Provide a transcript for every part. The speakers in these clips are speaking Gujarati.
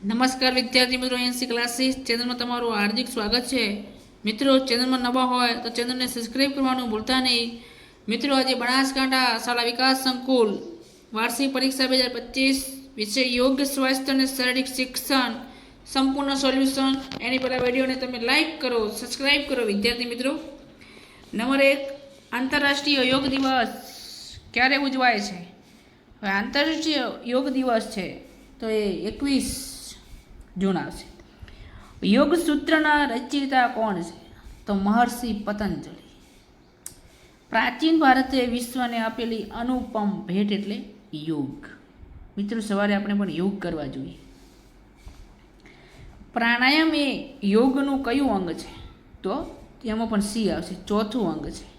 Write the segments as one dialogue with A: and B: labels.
A: નમસ્કાર વિદ્યાર્થી મિત્રો એનસી ક્લાસીસ ચેનલમાં તમારું હાર્દિક સ્વાગત છે. મિત્રો, ચેનલમાં નવા હોય તો ચેનલને સબસ્ક્રાઈબ કરવાનું ભૂલતા નહીં. મિત્રો, આજે બનાસકાંઠા શાળા વિકાસ સંકુલ વાર્ષિક પરીક્ષા બે હજાર પચીસ વિશે યોગ્ય સ્વાસ્થ્ય અને શારીરિક શિક્ષણ સંપૂર્ણ સોલ્યુશન એની પહેલાં વિડીયોને તમે લાઇક કરો સબસ્ક્રાઈબ કરો વિદ્યાર્થી મિત્રો. નંબર એક, આંતરરાષ્ટ્રીય યોગ દિવસ ક્યારે ઉજવાય છે? હવે આંતરરાષ્ટ્રીય યોગ દિવસ છે તો એ એકવીસ જૂન આવશે યોગ સૂત્રના રચયિતા કોણ છે? તો મહર્ષિ પતંજલિ. પ્રાચીન ભારતે વિશ્વને આપેલી અનુપમ ભેટ એટલે યોગ. મિત્રો, સવારે આપણે પણ યોગ કરવા જોઈએ. પ્રાણાયામ એ યોગનું કયું અંગ છે? તો તેમાં પણ સી આવશે. ચોથું અંગ છે.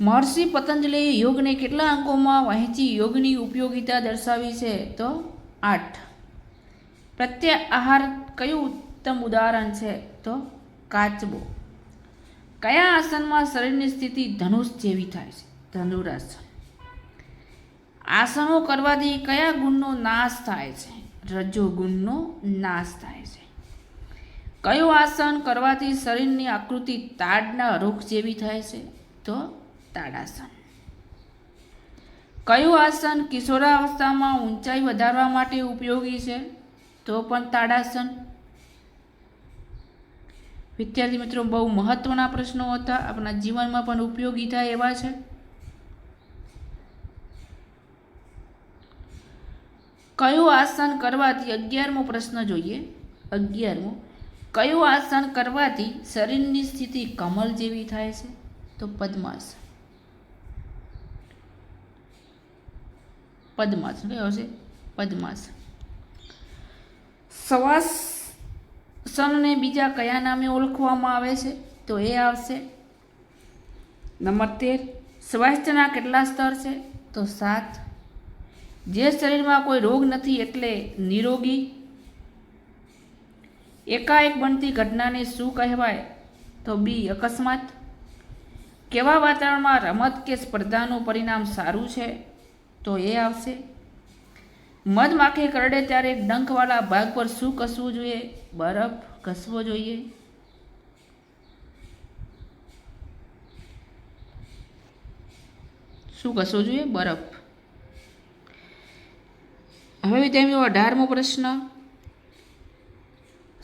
A: મહર્ષિ પતંજલિએ યોગને કેટલા અંકોમાં વહેંચી યોગની ઉપયોગિતા દર્શાવી છે? તો આઠ. પ્રત્યે આહાર કયું ઉત્તમ ઉદાહરણ છે? તો કાચબો. કયા આસનમાં શરીરની સ્થિતિ ધનુષ જેવી થાય છે? ધનુરાસન. આસનો કરવાથી કયા ગુણનો નાશ થાય છે? રજો ગુણનો નાશ થાય છે. કયું આસન કરવાથી શરીરની આકૃતિ તાડના રોગ જેવી થાય છે? તો તાડાસન. કયું આસન કિશોરાવસ્થામાં ઊંચાઈ વધારવા માટે ઉપયોગી છે? તો પણ તાડાસન. વિદ્યાર્થી મિત્રો, બહુ મહત્વના પ્રશ્નો હતા. આપણા જીવનમાં પણ ઉપયોગી થાય એવા છે. કયું આસન કરવાથી અગિયારમો પ્રશ્ન જોઈએ? અગિયારમો. કયું આસન કરવાથી શરીરની સ્થિતિ કમલ જેવી થાય છે? તો પદ્માસન. પદ્માસન કયો હશે પદ્માસન સવાસનને બીજા કયા નામે ઓળખવામાં આવે છે? તો એ આવશે. નંબર તેર. સ્વાસ્થ્યના કેટલા સ્તર છે? તો સાત. જે શરીરમાં કોઈ રોગ નથી એટલે નિરોગી. એકાએક બનતી ઘટનાને શું કહેવાય? તો બી અકસ્માત. કેવા વાતાવરણમાં રમત કે સ્પર્ધાનું પરિણામ સારું છે? તો એ આવશે. મધમાખી કરડે ત્યારે ડંખવાળા ભાગ પર શું કસવું જોઈએ? બરફ ઘસવો જોઈએ. શું કસવું જોઈએ? બરફ. હવે વિદ્યાર્થીઓ અઢારમો પ્રશ્ન.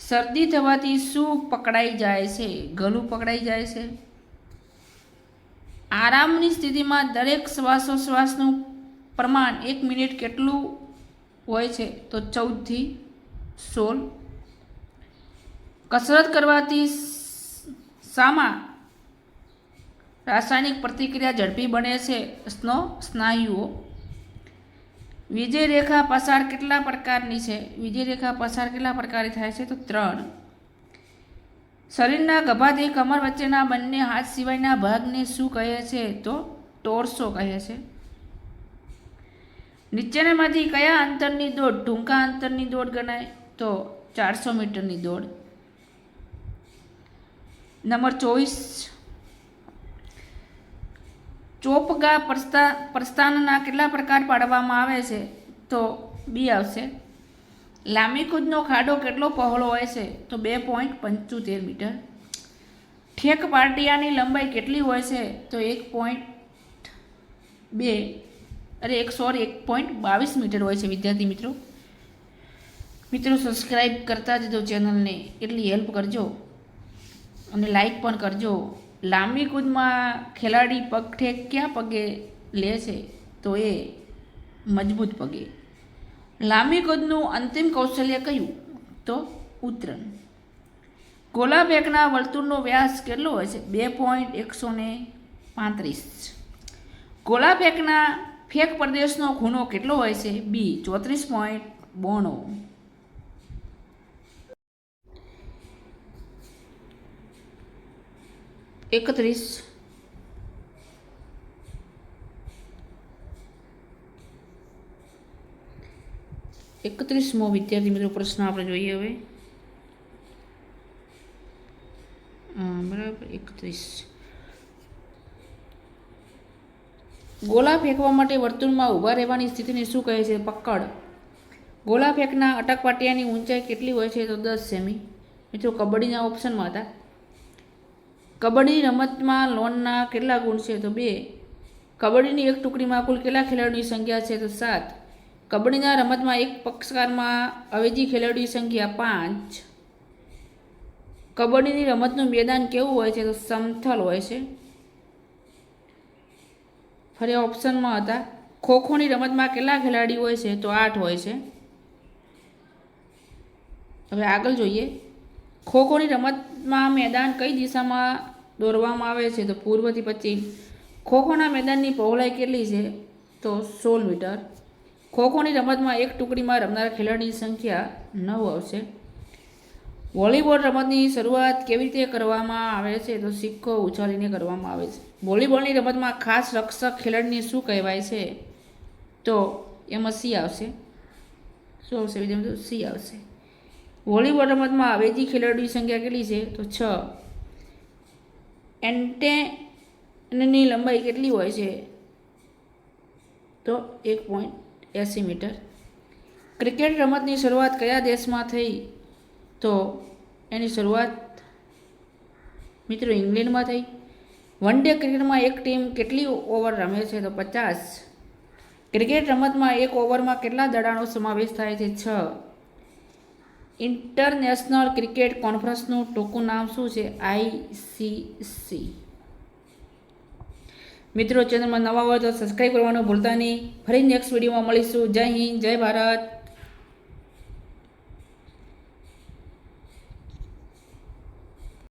A: શરદી થવાથી શું પકડાઈ જાય છે? ગળું પકડાઈ જાય છે. આરામની સ્થિતિમાં દરેક શ્વાસોશ્વાસનું પ્રમાણ એક મિનિટ કેટલું હોય છે? તો ચૌદથી સોળ. કસરત કરવાથી સામાં રાસાયણિક પ્રતિક્રિયા ઝડપી બને છે, સ્નો સ્નાયુઓ. વિજય રેખા પસાર કેટલા પ્રકારની છે? વિજય રેખા પસાર કેટલા પ્રકારની થાય છે? તો ત્રણ. શરીરના ગભાથી કમર વચ્ચેના બંને હાથ સિવાયના ભાગને શું કહે છે? તો ટોર્સો કહે છે. નીચેનામાંથી કયા અંતરની દોડ? ટૂંકા અંતરની દોડ ગણાય? તો ચારસો મીટરની દોડ. નંબર ચોવીસ. ચોપગા પ્રસ્થા, પ્રસ્થાનના કેટલા પ્રકાર પાડવામાં આવે છે? તો બી આવશે. લાંબી કૂદનો ખાડો કેટલો પહોળો હોય છે? તો બે પોઈન્ટ પંચોતેર મીટર. ઠેક પાટિયાની લંબાઈ કેટલી હોય છે? તો એક પોઈન્ટ બે અરે એક સોરી એક પોઈન્ટ બાવીસ મીટર હોય છે, વિદ્યાર્થી મિત્રો. મિત્રો સબસ્ક્રાઈબ કરતા જજો ચેનલને એટલી હેલ્પ કરજો. અને લાઈક પણ કરજો. લાંબી કૂદમાં ખેલાડી પગઠેક ક્યાં પગે લે છે, તો એ મજબૂત પગે. લાંબી કૂદનું અંતિમ કૌશલ્ય કયું? તો ઉત્તરણ ગોલા બેગના વર્તુળનો વ્યાસ કેટલો હોય છે? બે પોઈન્ટ એકસો ને પાંત્રીસ. ગોલા ફેંકના ફેંક પ્રદેશનો ખૂણો કેટલો હોય છે? બી ચોત્રીસ પોઈન્ટ બોણો. એકત્રીસ. એકત્રીસમો વિદ્યાર્થી મિત્રો પ્રશ્ન આપણે જોઈએ હવે. બરાબર, એકત્રીસ. ગોલા ફેંકવા માટે વર્તુળમાં ઊભા રહેવાની સ્થિતિને શું કહે છે? પકડ. ગોલા ફેંકના અટકપાટિયાની ઊંચાઈ કેટલી હોય છે તો દસ સેમી. મિત્રો, કબડ્ડીના ઓપ્શનમાં હતા. કબડ્ડી રમતમાં લોનના કેટલા ગુણ છે? તો બે. કબડ્ડીની એક ટુકડીમાં કુલ કેટલા ખેલાડીની સંખ્યા છે? તો સાત. કબડ્ડીના રમતમાં એક પક્ષકારમાં અવેજી ખેલાડીની સંખ્યા પાંચ. કબડ્ડીની રમતનું મેદાન કેવું હોય છે? તો સમથલ હોય છે. ફરી ઓપ્શનમાં હતા. ખોખોની રમતમાં કેટલા ખેલાડી હોય છે? તો આઠ હોય છે. હવે આગળ જોઈએ. ખોખોની રમતમાં મેદાન કઈ દિશામાં દોરવામાં આવે છે? તો પૂર્વથી પશ્ચિમ. ખોખોના મેદાનની પહોળાઈ કેટલી છે? તો સોળ મીટર. ખોખોની રમતમાં એક ટુકડીમાં રમનાર ખેલાડીની સંખ્યા નવ આવશે. વોલીબોલ રમતની શરૂઆત કેવી રીતે કરવામાં આવે છે? તો સિક્કો ઉછાળીને કરવામાં આવે છે. વોલીબોલની રમતમાં ખાસ રક્ષક ખેલાડીને શું કહેવાય છે? તો એમાં સી આવશે. શું આવશે વિદ્યાર્થીઓ સી આવશે. વોલીબોલ રમતમાં અવેજી ખેલાડીની સંખ્યા કેટલી છે? તો છ. એન્ટેનની લંબાઈ કેટલી હોય છે? તો એક પોઈન્ટ એંસી મીટર. ક્રિકેટ રમતની શરૂઆત કયા દેશમાં થઈ? તો એની શરૂઆત મિત્રો ઇંગ્લેન્ડમાં થઈ. વન ડે ક્રિકેટમાં એક ટીમ કેટલી ઓવર રમે છે તો પચાસ. ક્રિકેટ રમતમાં એક ઓવરમાં કેટલા દડાનો સમાવેશ થાય છે? છ. ઇન્ટરનેશનલ ક્રિકેટ કોન્ફરન્સનું ટૂંકું નામ શું છે? આઈસીસી મિત્રો, ચેનલમાં નવા હોય તો સબસ્ક્રાઈબ કરવાનું ભૂલતા નહીં. ફરી નેક્સ્ટ વિડીયોમાં મળીશું. જય હિન્દ, જય ભારત.